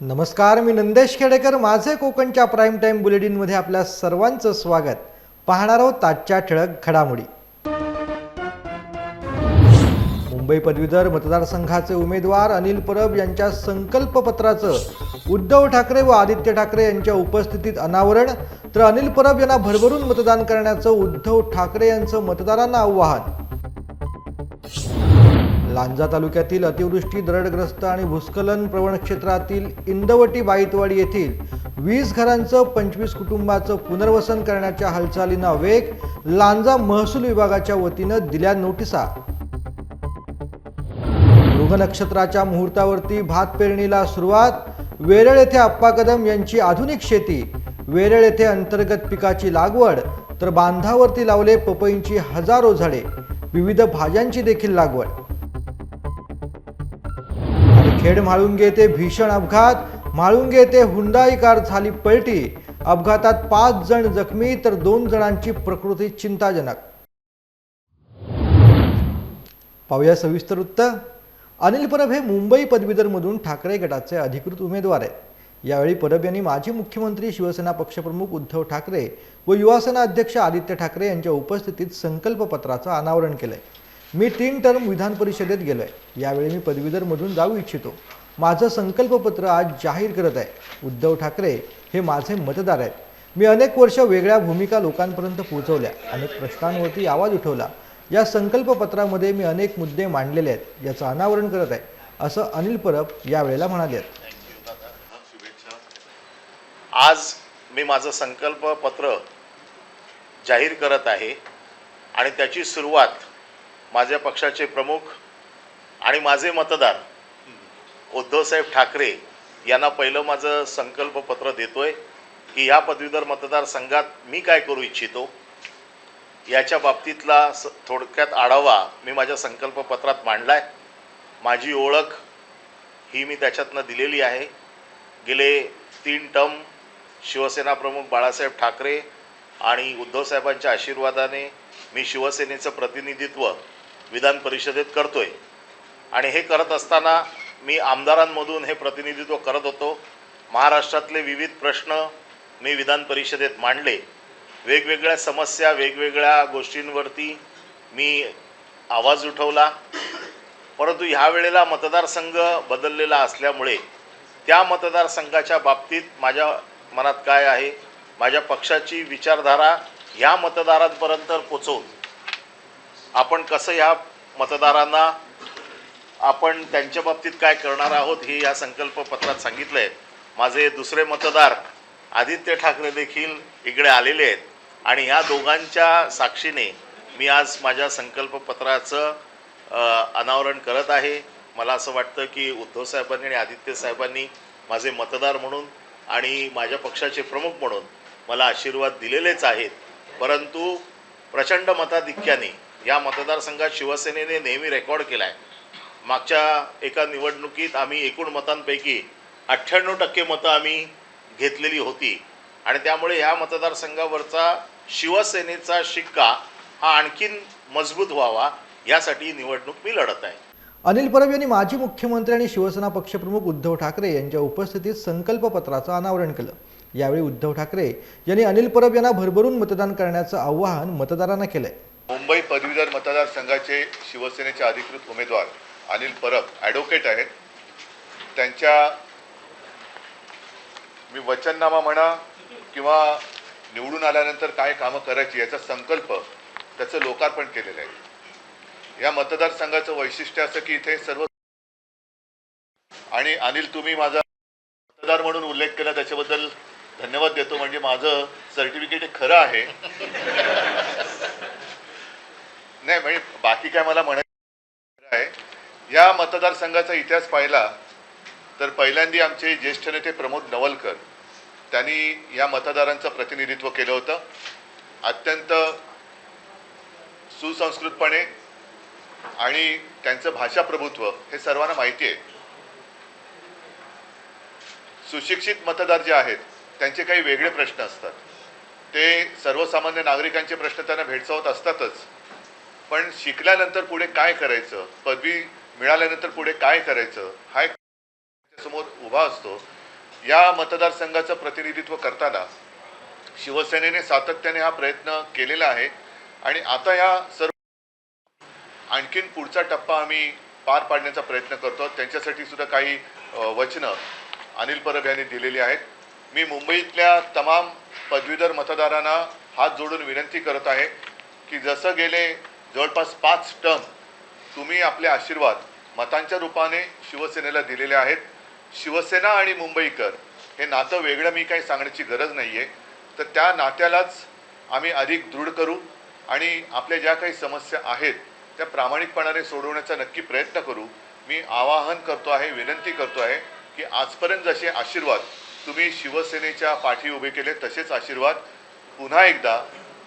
नमस्कार मी नंदेश खेडेकर. माझे कोकणच्या प्राईम टाईम बुलेटिनमध्ये आपल्या सर्वांचं स्वागत. पाहणार आहोत ताजच्या ठळक घडामोडी. मुंबई पदवीधर मतदारसंघाचे उमेदवार अनिल परब यांच्या संकल्पपत्राचं उद्धव ठाकरे व आदित्य ठाकरे यांच्या उपस्थितीत अनावरण. तर अनिल परब यांना भरभरून मतदान करण्याचं उद्धव ठाकरे यांचं मतदारांना आव्हान. लांजा तालुक्यातील अतिवृष्टी दरडग्रस्त आणि भूस्खलन प्रवण क्षेत्रातील इंदवटी बाईतवाडी येथील वीस घरांचं पंचवीस कुटुंबाचं पुनर्वसन करण्याच्या हालचालींना वेग लांजा महसूल विभागाच्या वतीनं दिल्या नोटिसा. मृग नक्षत्राच्या मुहूर्तावरती भात पेरणीला सुरुवात. वेरळ येथे आप्पा कदम यांची आधुनिक शेती. वेरळ येथे अंतर्गत पिकाची लागवड. तर बांधावरती लावले पपईंची हजारो झाडे. विविध भाज्यांची देखील लागवड. खेड म्हाळुंगे येथे भीषण अपघात म्हाळुंगे येथे हुंडाई कार झाली पलटी. अपघातात पाच जण जखमी तर दोन जणांची प्रकृती चिंताजनक. पाहूया सविस्तर वृत्त. अनिल परब हे मुंबई पदवीधरमधून ठाकरे गटाचे अधिकृत उमेदवार आहेत. यावेळी परब यांनी माजी मुख्यमंत्री शिवसेना पक्षप्रमुख उद्धव ठाकरे व युवासेना अध्यक्ष आदित्य ठाकरे यांच्या उपस्थितीत संकल्पपत्राचं अनावरण केलं आहे मी तीन टर्म विधान परिषदेत गेलो आहे यावेळी मी पदवीधरमधून जाऊ इच्छितो. माझं संकल्पपत्र आज जाहीर करत आहे. उद्धव ठाकरे हे माझे मतदार आहेत. मी अनेक वर्ष वेगळ्या भूमिका लोकांपर्यंत पोहोचवल्या अनेक प्रश्नांवरती आवाज उठवला. या संकल्पपत्रामध्ये मी अनेक मुद्दे मांडलेले आहेत याचं अनावरण करत आहे असं अनिल परब यावेळेला म्हणाले आहेत. आज मी माझं संकल्पपत्र जाहीर करत आहे आणि त्याची सुरुवात माझ्या पक्षाचे प्रमुख आणि माझे मतदार उद्धवसाहेब ठाकरे यांना पहिलं माझं संकल्पपत्र देतोय की ह्या पदवीधर मतदारसंघात मी काय करू इच्छितो याच्या बाबतीतला स थोडक्यात आढावा मी माझ्या संकल्पपत्रात मांडला आहे माझी ओळख ही मी त्याच्यातनं दिलेली आहे. गेले तीन टर्म शिवसेना प्रमुख बाळासाहेब ठाकरे आणि उद्धवसाहेबांच्या आशीर्वादाने मी शिवसेनेचं प्रतिनिधित्व विधान परिषदेत करतोय. आणि हे करत असताना मी आमदारांमधून हे प्रतिनिधित्व करत होतो. महाराष्ट्रातले विविध प्रश्न मी विधान परिषदेत मांडले. वेगवेगळ्या समस्या वेगवेगळ्या गोष्टींवरती मी आवाज उठवला. परंतु ह्या वेळेला मतदारसंघ बदललेला असल्यामुळे त्या मतदारसंघाच्या बाबतीत माझ्या मनात काय आहे? माझ्या पक्षाची विचारधारा ह्या मतदारांपर्यंत पोचवून आपण कसं या मतदारांना आपण त्यांच्या बाबतीत काय करणार आहोत हे या संकल्पपत्रात सांगितलं आहे माझे दुसरे मतदार आदित्य ठाकरे देखील इकडे आलेले आहेत आणि ह्या दोघांच्या साक्षीने मी आज माझ्या संकल्पपत्राचं अनावरण करत आहे. मला असं वाटतं की उद्धव साहेबांनी आणि आदित्य साहेबांनी माझे मतदार म्हणून आणि माझ्या पक्षाचे प्रमुख म्हणून मला आशीर्वाद दिलेलेच आहेत. परंतु प्रचंड मताधिक्याने या मतदारसंघात शिवसेनेने नेहमी रेकॉर्ड केला आहे मागच्या एका निवडणुकीत आम्ही एकूण मतांपैकी अठ्ठ्याण्णव टक्के मतं आम्ही घेतलेली होती. आणि त्यामुळे ह्या मतदारसंघावरचा शिवसेनेचा शिक्का हा आणखीन मजबूत व्हावा यासाठी निवडणूक मी लढत आहे. अनिल परब यांनी माजी मुख्यमंत्री आणि शिवसेना पक्षप्रमुख उद्धव ठाकरे यांच्या उपस्थितीत संकल्पपत्राचं अनावरण केलं. यावेळी उद्धव ठाकरे यांनी अनिल परब यांना भरभरून मतदान करण्याचं आवाहन मतदारांना केलं आहे मुंबई पदवीधर मतदारसंघाचे शिवसेनेचे अधिकृत उमेदवार अनिल परब ॲडव्होकेट आहेत. त्यांच्या मी वचननामा म्हणा किंवा निवडून आल्यानंतर काय कामं करायची याचा संकल्प त्याचं लोकार्पण केलेलं आहे. या मतदारसंघाचं वैशिष्ट्य असं की इथे सर्व आणि अनिल तुम्ही माझा मतदार म्हणून उल्लेख केला त्याच्याबद्दल धन्यवाद देतो. म्हणजे माझं सर्टिफिकेट खरं आहे. नाही म्हणजे बाकी काय मला म्हणायचं आहे या मतदारसंघाचा इतिहास पाहिला तर पहिल्यांदा आमचे ज्येष्ठ नेते प्रमोद नवलकर त्यांनी या मतदारांचं प्रतिनिधित्व केलं होतं. अत्यंत सुसंस्कृतपणे आणि त्यांचं भाषा प्रभुत्व हे सर्वांना माहिती आहे. सुशिक्षित मतदार जे आहेत त्यांचे काही वेगळे प्रश्न असतात. ते सर्वसामान्य नागरिकांचे प्रश्न त्यांना भेडसावत असतातच. पण शिकल्यानंतर पुढे काय करायचं? पदवी मिळाल्यानंतर पुढे काय करायचं? हा एक समोर उभा असतो. या मतदारसंघाचं प्रतिनिधित्व करताना शिवसेनेने सातत्याने हा प्रयत्न केलेला आहे. आणि आता या सर्व आणखीन पुढचा टप्पा आम्ही पार पाडण्याचा प्रयत्न करतो. त्यांच्यासाठी सुद्धा काही वचनं अनिल परब यांनी दिलेली आहेत. मी मुंबईतल्या तमाम पदवीधर मतदारांना हात जोडून विनंती करत आहे की जसं गेले जवळपास पाच टर्म तुम्ही आपले आशीर्वाद मतांच्या रूपाने शिवसेनेला दिलेले आहेत. शिवसेना आणि मुंबईकर हे नातं वेगळं मी काही सांगण्याची गरज नाही आहे तर त्या नात्यालाच आम्ही अधिक दृढ करू आणि आपल्या ज्या काही समस्या आहेत त्या प्रामाणिकपणाने सोडवण्याचा नक्की प्रयत्न करू. मी आवाहन करतो आहे विनंती करतो आहे की आजपर्यंत जसे आशीर्वाद तुम्ही शिवसेनेच्या पाठी उभे केले तसेच आशीर्वाद पुन्हा एकदा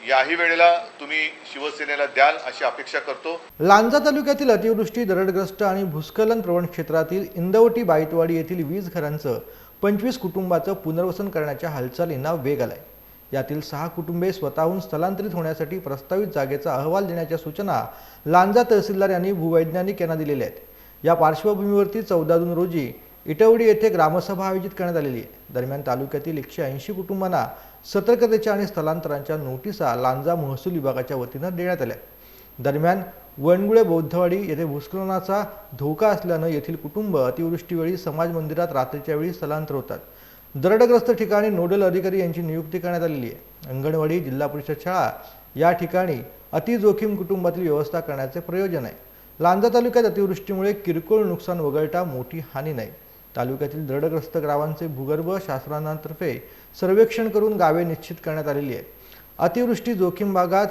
याही वेळेला तुम्ही शिवसेनेला द्याल अशी अपेक्षा करतो. लांजा तालुक्यातील अतिवृष्टी दरडग्रस्त आणि भूस्खलन प्रवण क्षेत्रातील इंदवटी बाईतवाडी येथील वीज घरांचं पंचवीस कुटुंबाचं पुनर्वसन करण्याच्या हालचालींना वेग आलाय. यातील सहा कुटुंबे स्वतःहून स्थलांतरित होण्यासाठी प्रस्तावित जागेचा अहवाल देण्याच्या सूचना लांजा तहसीलदार यांनी भूवैज्ञानिक यांना दिलेल्या आहेत. या पार्श्वभूमीवरती चौदा जून रोजी इटवडी येथे ग्रामसभा आयोजित करण्यात आलेली आहे. दरम्यान तालुक्यातील एकशे ऐंशी कुटुंबांना सतर्कतेच्या आणि स्थलांतरांच्या नोटिसा लांजा महसूल विभागाच्या वतीनं देण्यात आल्या. दरम्यान वणगुळे बौद्धवाडी येथे भूस्खलनाचा धोका असल्यानं येथील कुटुंब अतिवृष्टीवेळी समाज मंदिरात रात्रीच्या वेळी स्थलांतर होतात. दरडग्रस्त ठिकाणी नोडल अधिकारी यांची नियुक्ती करण्यात आलेली आहे. अंगणवाडी जिल्हा परिषद शाळा या ठिकाणी अतिजोखीम कुटुंबातील व्यवस्था करण्याचे प्रयोजन आहे. लांजा तालुक्यात अतिवृष्टीमुळे किरकोळ नुकसान वगळता मोठी हानी नाही. तालुक्यातील दरडग्रस्त गावांचे भूगर्भ शासनातर्फे सर्वेक्षण करून गावे निश्चित करण्यात आलेली आहेत. अतिवृष्टी जोखीम भागात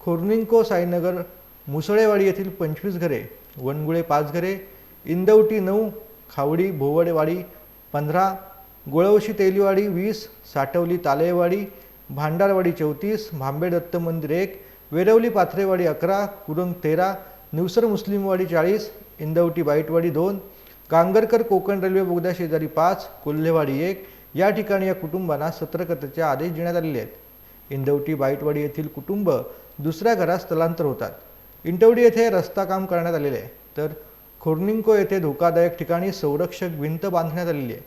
खोर्निंको साईनगर मुसळेवाडी येथील पंचवीस घरे वनगुळे पाच घरे इंदवटी नऊ खावडी भोवडेवाडी पंधरा गोळवशी तेलीवाडी वीस साठवली तालेवाडी भांडारवाडी चौतीस भांबे दत्त मंदिर एक वेरवली पाथरेवाडी अकरा कुरंग तेरा निवसर मुस्लिमवाडी चाळीस इंदवटी बाईटवाडी दोन कांगरकर कोकण रेल्वे बोगद्या शेजारी पाच कोल्हेवाडी एक या ठिकाणी या कुटुंबांना सतर्कतेचे आदेश देण्यात आलेले आहेत. इंदवटी बाईटवाडी येथील कुटुंब दुसऱ्या घरात स्थलांतर होतात. इंटवडी येथे रस्ता काम करण्यात आलेले आहे. तर खोर्निंको येथे धोकादायक ठिकाणी संरक्षक भिंत बांधण्यात आलेली आहे.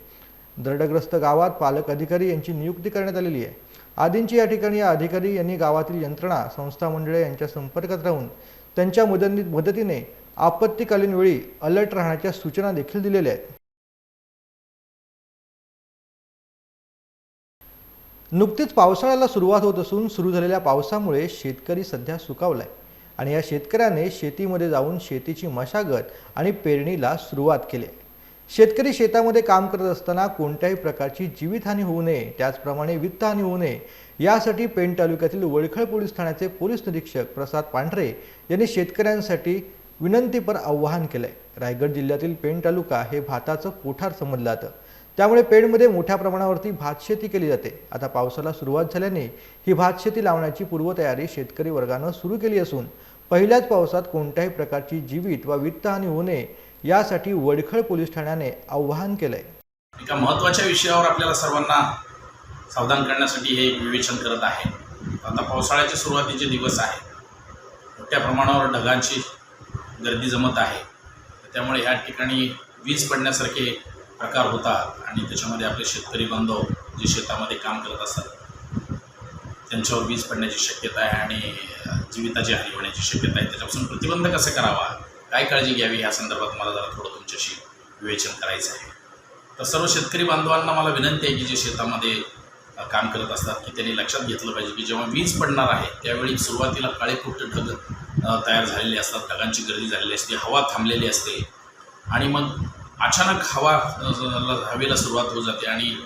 दरडग्रस्त गावात पालक अधिकारी यांची नियुक्ती करण्यात आलेली आहे. आदींची या ठिकाणी या अधिकारी यांनी गावातील यंत्रणा संस्था मंडळे यांच्या संपर्कात राहून त्यांच्या मदती मदतीने आपत्तीकालीन वेळी अलर्ट राहण्याच्या सूचना देखील दिलेल्या आहेत. नुकतीच पावसाळ्याला सुरुवात होत असून सुरू झालेल्या पावसामुळे शेतकरी सध्या सुकावलाय. आणि या शेतकऱ्याने शेतीमध्ये जाऊन शेतीची मशागत आणि पेरणीला सुरुवात केली शेतकरी शेतामध्ये काम करत असताना कोणत्याही प्रकारची जीवितहानी होऊ नये त्याचप्रमाणे वित्तहानी होऊ नये यासाठी पेण तालुक्यातील वळखळ पोलीस ठाण्याचे पोलीस निरीक्षक प्रसाद पांढरे यांनी शेतकऱ्यांसाठी विनंतीपर आव्हान केलंय. रायगड जिल्ह्यातील पेण तालुका हे भाताचं कोठार समजलं जातं. त्यामुळे पेणमध्ये मोठ्या प्रमाणावरती भातशेती केली जाते. आता पावसाला सुरुवात झाल्याने ही भातशेती लावण्याची पूर्वतयारी शेतकरी वर्गानं सुरू केली असून पहिल्याच पावसात कोणत्याही प्रकारची जीवित वा वित्तहानी होऊ नये यासाठी वडखळ पोलीस ठाण्याने आव्हान केलंय. एका महत्त्वाच्या विषयावर आपल्याला सर्वांना सावधान करण्यासाठी हे विवेचन करत आहे. आता पावसाळ्याचे सुरुवातीचे दिवस आहे मोठ्या प्रमाणावर ढगांची गर्दी जमत आहे. त्यामुळे ह्या ठिकाणी वीज पडण्यासारखे प्रकार होतात आणि त्याच्यामध्ये आपले शेतकरी बांधव जे शेतामध्ये काम करत असतात त्यांच्यावर वीज पडण्याची शक्यता आहे आणि जीविताची हानी होण्याची शक्यता आहे. त्याच्यापासून प्रतिबंध कसा करावा? काय काळजी घ्यावी? या संदर्भात मला जरा थोडं तुमच्याशी विवेचन करायचं आहे. तर सर्व शेतकरी बांधवांना मला विनंती आहे की जे शेतामध्ये काम करत असतात की त्यांनी लक्षात घेतलं पाहिजे की जेव्हा वीज पडणार आहे त्यावेळी सुरुवातीला काळे कुट्ट ढग तयार झालेले असतात ढगांची गर्दी झालेली असते हवा थांबलेली असते. आणि मग अचानक हवा हवेला सुरुवात होत जाते आणि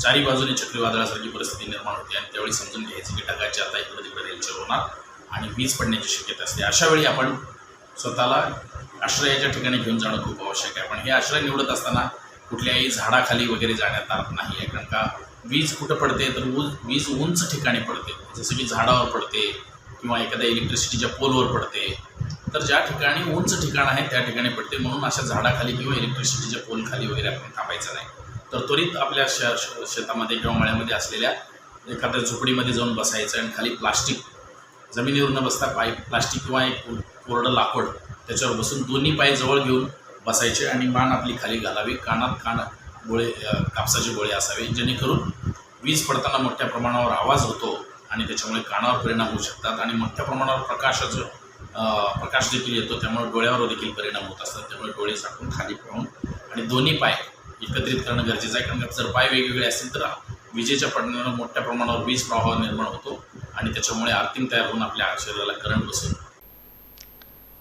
चारी बाजूने चक्रीवादळासारखी परिस्थिती निर्माण होते आणि त्यावेळी समजून घ्यायचं की ढगाची आता इकडे तिकडे रेलचेल होणार आणि वीज पडण्याची शक्यता असते. अशा वेळी आपण स्वतःला आश्रयाच्या ठिकाणी घेऊन जाणं खूप आवश्यक आहे. पण हे आश्रय निवडत असताना कुठल्याही झाडाखाली वगैरे जाण्यात अर्थ नाही आहे कारण का वीज कुठं पडते तर ऊज वीज उंच ठिकाणी पडते. जसं की झाडावर पडते किंवा एखाद्या इलेक्ट्रिसिटीच्या पोलवर पडते. तर ज्या ठिकाणी उंच ठिकाण आहे त्या ठिकाणी पडते. म्हणून अशा झाडाखाली किंवा इलेक्ट्रिसिटीच्या पोलखाली वगैरे आपण थांबायचं नाही. तर त्वरित आपल्या श श- शेतामध्ये किंवा मळ्यामध्ये असलेल्या एखाद्या झोपडीमध्ये जाऊन बसायचं आणि खाली प्लास्टिक जमिनीवर न बसता पाय प्लास्टिक किंवा एक कोरडं लाकूड त्याच्यावर बसून दोन्ही पाय जवळ घेऊन बसायचे आणि मान आपली खाली घालावी. कानात कान गोळे कापसाचे गोळे असावे जेणेकरून वीज पडताना मोठ्या प्रमाणावर आवाज होतो आणि त्याच्यामुळे कानावर परिणाम होऊ शकतात आणि मोठ्या प्रमाणावर प्रकाशाचं प्रकाश देखील येतो त्यामुळे डोळ्यावर देखील परिणाम होत असतात. त्यामुळे डोळे साठून खाली पाहून आणि दोन्ही पाय एकत्रित करणं गरजेचं आहे. कारण का जर पाय वेगवेगळे असतील तर विजेच्या पडण्यानं मोठ्या प्रमाणावर वीज प्रवाह निर्माण होतो आणि त्याच्यामुळे आर्थिंग तयार होऊन आपल्या शरीराला करंट बसेल.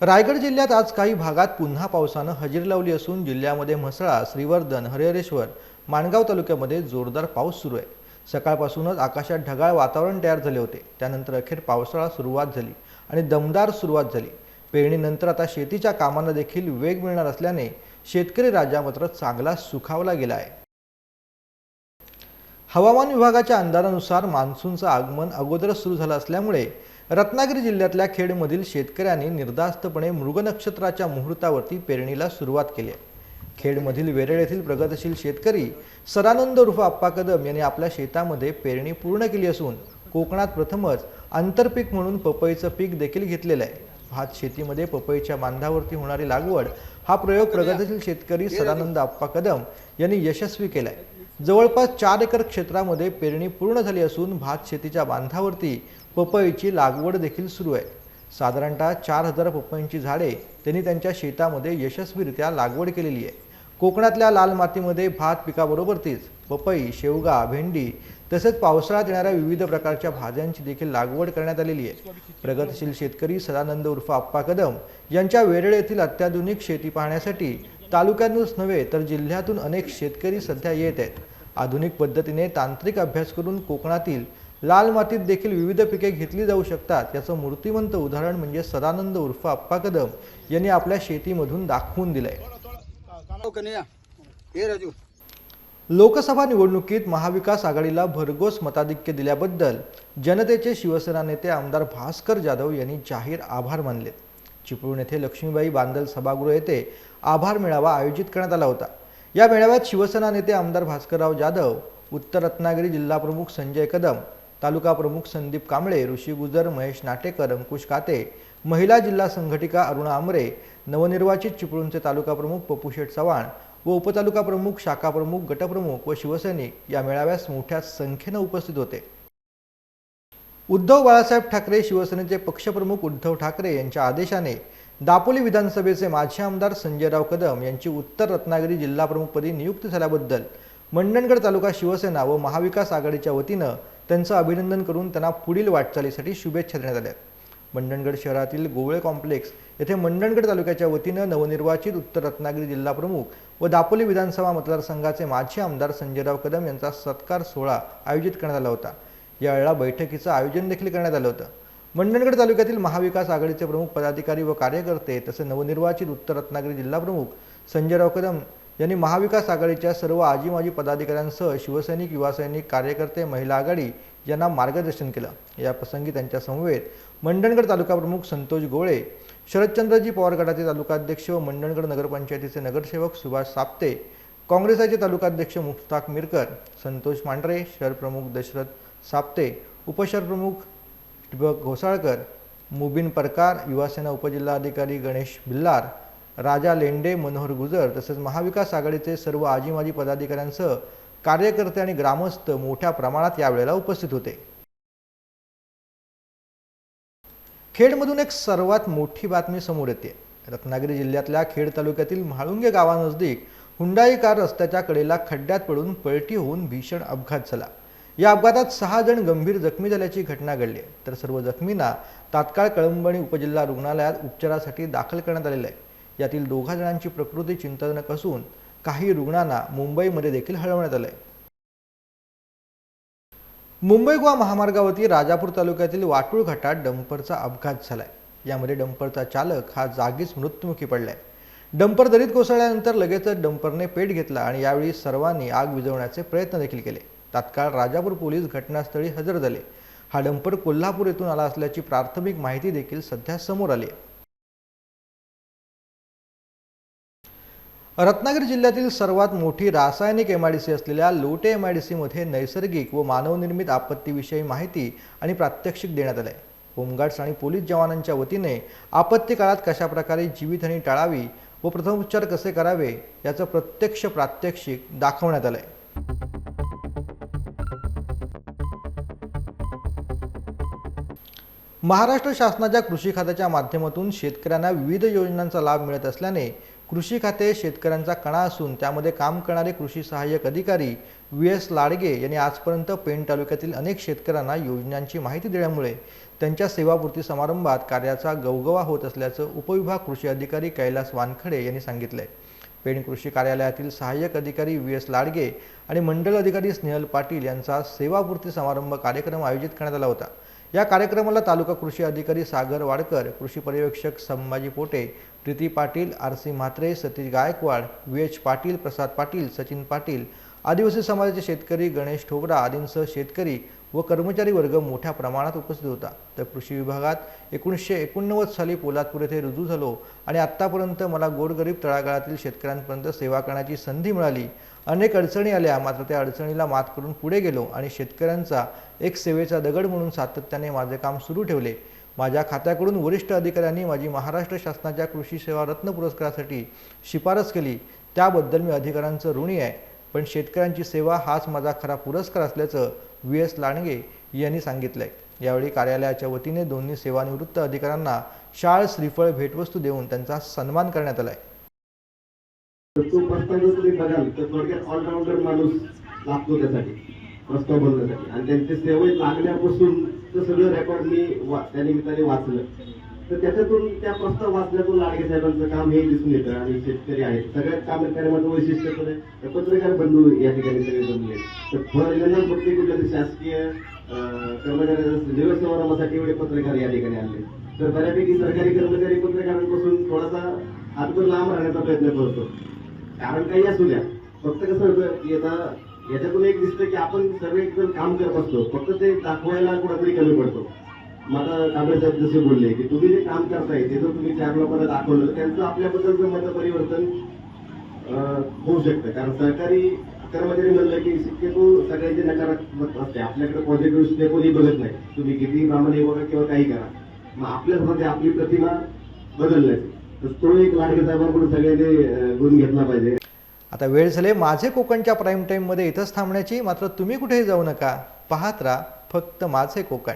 रायगड जिल्ह्यात आज काही भागात पुन्हा पावसानं हजेरी लावली असून जिल्ह्यामध्ये म्हसळा श्रीवर्धन हरिहरेश्वर माणगाव तालुक्यामध्ये जोरदार पाऊस सुरू आहे. सकाळपासूनच आकाशात ढगाळ वातावरण तयार झाले होते. त्यानंतर अखेर पावसाळा सुरुवात झाली आणि दमदार सुरुवात झाली. पेरणीनंतर आता शेतीच्या कामांना देखील वेग मिळणार असल्याने शेतकरी राजा मात्र चांगला सुखावला गेला आहे. हवामान विभागाच्या अंदाजानुसार मान्सूनचं आगमन अगोदरच सुरू झालं असल्यामुळे रत्नागिरी जिल्ह्यातल्या खेडमधील शेतकऱ्यांनी निर्धास्तपणे मृग नक्षत्राच्या मुहूर्तावरती पेरणीला सुरुवात केली आहे. खेडमधील वेरळ येथील प्रगतशील शेतकरी सदानंद उर्फ आप्पा कदम यांनी आपल्या शेतामध्ये पेरणी पूर्ण केली असून कोकणात प्रथमच आंतरपीक म्हणून पपईचं पीक देखील घेतलेलं आहे. भात शेतीमध्ये पपईच्या बांधावरती होणारी लागवड हा प्रयोग प्रगतशील शेतकरी सदानंद आप्पा कदम यांनी यशस्वी केलाय. जवळपास चार एकर क्षेत्रामध्ये पेरणी पूर्ण झाली असून भात शेतीच्या बांधावरती पपईची लागवड देखील सुरू आहे. साधारणतः चार हजार पपईंची झाडे त्यांनी त्यांच्या शेतामध्ये यशस्वीरित्या लागवड केलेली आहे. कोकणातल्या लाल मातीमध्ये भात पिकाबरोबरतीच पपई शेवगा भेंडी तसेच पावसाळ्यात येणाऱ्या विविध प्रकारच्या भाज्यांची देखील लागवड करण्यात आलेली आहे. प्रगतशील शेतकरी सदानंद उर्फ आप्पा कदम यांच्या वेरळ येथील अत्याधुनिक शेती पाहण्यासाठी तालुक्यातूनच नव्हे तर जिल्ह्यातून अनेक शेतकरी सध्या येत आहेत. आधुनिक पद्धतीने तांत्रिक अभ्यास करून कोकणातील लाल मातीत देखील विविध पिके घेतली जाऊ शकतात. याचं मूर्तिमंत उदाहरण म्हणजे सदानंद उर्फ आप्पा कदम यांनी आपल्या शेतीमधून दाखवून दिलंय. लोकसभा निवडणुकीत महाविकास आघाडीला भरघोस मताधिक्य दिल्याबद्दल जनतेचे शिवसेना नेते आमदार भास्कर जाधव यांनी जाहीर आभार मानले चिपळूण येथे लक्ष्मीबाई बांदल सभागृह येथे आभार मेळावा आयोजित करण्यात आला होता. या मेळाव्यात शिवसेना नेते आमदार भास्करराव जाधव उत्तर रत्नागिरी जिल्हा प्रमुख संजय कदम तालुका प्रमुख संदीप कांबळे ऋषी गुजर महेश नाटेकर अंकुश काते महिला जिल्हा संघटिका अरुणा आमरे नवनिर्वाचित चिपळूणचे तालुका प्रमुख पप्पूशेठ चव्हाण व उपतालुका प्रमुख शाखा प्रमुख गटप्रमुख व शिवसैनिक या मेळाव्यास मोठ्या संख्येनं उपस्थित होते. उद्धव बाळासाहेब ठाकरे शिवसेनेचे पक्षप्रमुख उद्धव ठाकरे यांच्या आदेशाने दापोली विधानसभेचे माजी आमदार संजयराव कदम यांची उत्तर रत्नागिरी जिल्हाप्रमुखपदी नियुक्ती झाल्याबद्दल मंडणगड तालुका शिवसेना व महाविकास आघाडीच्या वतीनं त्यांचं अभिनंदन करून त्यांना पुढील वाटचालीसाठी शुभेच्छा देण्यात आल्या. मंडणगड शहरातील गोवळे कॉम्प्लेक्स येथे मंडणगड तालुक्याच्या वतीनं नवनिर्वाचित उत्तर रत्नागिरी जिल्हाप्रमुख व दापोली विधानसभा मतदारसंघाचे माजी आमदार संजयराव कदम यांचा सत्कार सोहळा आयोजित करण्यात आला होता. यावेळेला बैठकीचं आयोजन देखील करण्यात आलं होतं. मंडणगड तालुक्यातील महाविकास आघाडीचे प्रमुख पदाधिकारी व कार्यकर्ते तसे नवनिर्वाचित उत्तर रत्नागिरी जिल्हा प्रमुख संजयराव कदम यांनी महाविकास आघाडीच्या सर्व आजी माजी पदाधिकाऱ्यांसह शिवसैनिक युवासैनिक कार्यकर्ते महिला आघाडी यांना मार्गदर्शन केलं. या प्रसंगी त्यांच्यासमवेत मंडणगड तालुका प्रमुख संतोष गोळे शरदचंद्रजी पवार गटाचे तालुकाध्यक्ष व मंडणगड नगरपंचायतीचे नगरसेवक सुभाष साप्ते काँग्रेसाचे तालुकाध्यक्ष मुफ्ताक मिरकर संतोष मांढरे शहर प्रमुख दशरथ साप्ते उपशहर प्रमुख टिबक घोसाळकर मुबिन परकार युवासेना उपजिल्हाधिकारी गणेश बिल्लार राजा लेंडे मनोहर गुजर तसेच महाविकास आघाडीचे सर्व आजी माजी पदाधिकाऱ्यांसह कार्यकर्ते आणि ग्रामस्थ मोठ्या प्रमाणात यावेळेला उपस्थित होते. खेडमधून एक सर्वात मोठी बातमी समोर येते. रत्नागिरी जिल्ह्यातल्या खेड तालुक्यातील म्हाळुंगे गावानजदीक हुंडाई कार रस्त्याच्या कडेला खड्ड्यात पडून पलटी होऊन भीषण अपघात झाला. या अपघातात सहा जण गंभीर जखमी झाल्याची घटना घडली आहे. तर सर्व जखमींना तात्काळ कळंबणी उपजिल्हा रुग्णालयात उपचारासाठी दाखल करण्यात आलेलं आहे. यातील दोघा जणांची प्रकृती चिंताजनक असून काही रुग्णांना मुंबईमध्ये देखील हलवण्यात आलं आहे मुंबई गोवा महामार्गावरती राजापूर तालुक्यातील वाटूळ घाटात डंपरचा अपघात झालाय. यामध्ये डंपरचा चालक हा जागीच मृत्युमुखी पडलाय. डंपर दरीत कोसळल्यानंतर लगेचच डंपरने पेट घेतला आणि यावेळी सर्वांनी आग विझवण्याचे प्रयत्न देखील केले. तात्काळ राजापूर पोलीस घटनास्थळी हजर झाले. हा डंपर कोल्हापूर येथून आला असल्याची प्राथमिक माहिती देखील सध्या समोर आली रत्नागिरी जिल्ह्यातील सर्वात मोठी रासायनिक एम आय डी सी असलेल्या लोटे एम आय डी सीमध्ये नैसर्गिक व मानवनिर्मित आपत्तीविषयी माहिती आणि प्रात्यक्षिक देण्यात आलं आहे होमगार्ड्स आणि पोलीस जवानांच्या वतीने आपत्ती काळात कशाप्रकारे जीवितहानी टाळावी व प्रथमोपचार कसे करावे याचं प्रत्यक्ष प्रात्यक्षिक दाखवण्यात आलं आहे महाराष्ट्र शासनाच्या कृषी खात्याच्या माध्यमातून शेतकऱ्यांना विविध योजनांचा लाभ मिळत असल्याने कृषी खाते शेतकऱ्यांचा कणा असून त्यामध्ये काम करणारे कृषी सहाय्यक अधिकारी व्ही एस लाडगे यांनी आजपर्यंत पेण तालुक्यातील अनेक शेतकऱ्यांना योजनांची माहिती दिल्यामुळे त्यांच्या सेवापूर्ती समारंभात कार्याचा गवगवा होत असल्याचं उपविभाग कृषी अधिकारी कैलास वानखडे यांनी सांगितलंय. पेण कृषी कार्यालयातील सहाय्यक अधिकारी व्ही एस लाडगे आणि मंडल अधिकारी स्नेहल पाटील यांचा सेवापूर्ती समारंभ कार्यक्रम आयोजित करण्यात आला होता. या कार्यक्रमाला तालुका कृषी अधिकारी सागर वाडकर कृषी पर्यवेक्षक Sambhaji Pote Preeti Patil R C Mhatre Satish Gaikwad V H Patil Prasad Patil Sachin Patil आदिवासी समाजाचे शेतकरी गणेश ठोबरा आदींसह शेतकरी व कर्मचारी वर्ग मोठ्या प्रमाणात उपस्थित होता. तर कृषी विभागात एकोणीसशे एकोणनव्वद साली पोलादपूर येथे रुजू झालो आणि आत्तापर्यंत मला गोरगरीब तळागाळातील शेतकऱ्यांपर्यंत सेवा करण्याची संधी मिळाली. अनेक अडचणी आल्या. मात्र त्या अडचणीला मात करून पुढे गेलो आणि शेतकऱ्यांचा एक सेवेचा दगड म्हणून सातत्याने माझे काम सुरू ठेवले. माझ्या खात्याकडून वरिष्ठ अधिकाऱ्यांनी माझी महाराष्ट्र शासनाच्या कृषी सेवा रत्न पुरस्कारासाठी शिफारस केली. त्याबद्दल मी अधिकाऱ्यांचं ऋणी आहे. पण शेतकऱ्यांची सेवा हाच माझा खरा पुरस्कार असल्याचं व्ही. एस. लांडगे यांनी सांगितलंय. यावेळी कार्यालयाच्या वतीने दोन्ही सेवानिवृत्त अधिकाऱ्यांना शाळ श्रीफळ भेटवस्तू देऊन त्यांचा सन्मान करण्यात आलाय. आहे तो प्रस्ताव जर तुम्ही बघाल तर थोडक्यात ऑलराऊंडर माणूस लागतो त्यासाठी प्रस्ताव बनवण्यासाठी. आणि त्यांच्या सेवेत लागण्यापासून सगळं रेकॉर्ड मी त्या निमित्ताने वाचलं. तर त्याच्यातून त्या प्रस्ताव वाचण्यातून लाडगे साहेबांचं काम हे दिसून येतं आणि शेतकरी आहेत. सगळ्यात काम कार्यक्रमाचं वैशिष्ट्य पण आहे? तर पत्रकार बंधू या ठिकाणी सगळे बनले तर फळजन्म प्रत्येक कुठल्या शासकीय कर्मचाऱ्यांच्या दिवस समारंभासाठी एवढे पत्रकार या ठिकाणी आले तर बऱ्यापैकी सरकारी कर्मचारी पत्रकारांपासून थोडासा हातभर लांब राहण्याचा प्रयत्न करतो. कारण काही असू द्या. फक्त कसं होतं याच्यातून एक दिसतं की आपण सर्व एकदम काम करत असतो. फक्त ते दाखवायला कुठेतरी कमी पडतो. मला कांबळे साहेब जसे बोलले की तुम्ही जे काम करताय ते जर तुम्ही चार लोकांना दाखवलं तर त्यांचं आपल्याबद्दलचं मत परिवर्तन होऊ शकतं. कारण सरकारी कर्मचारी म्हणलं की शक्यतो सगळ्यांचे नकारात्मक असते. आपल्याकडे पॉझिटिव्ह सुद्धा कोणी बघत नाही. तुम्ही किती प्रामाणिक बघा किंवा काही करा. मग आपल्यामध्ये आपली प्रतिमा बदलण्याची. तर तो एक लाडके साहेबांकडून सगळ्यांनी अं, गुण घेतला पाहिजे. आता वेळ झाले माझे कोकणच्या प्राईम टाईममध्ये इथंच थांबण्याची. मात्र तुम्ही कुठेही जाऊ नका. पाहत राहा फक्त माझे कोकण.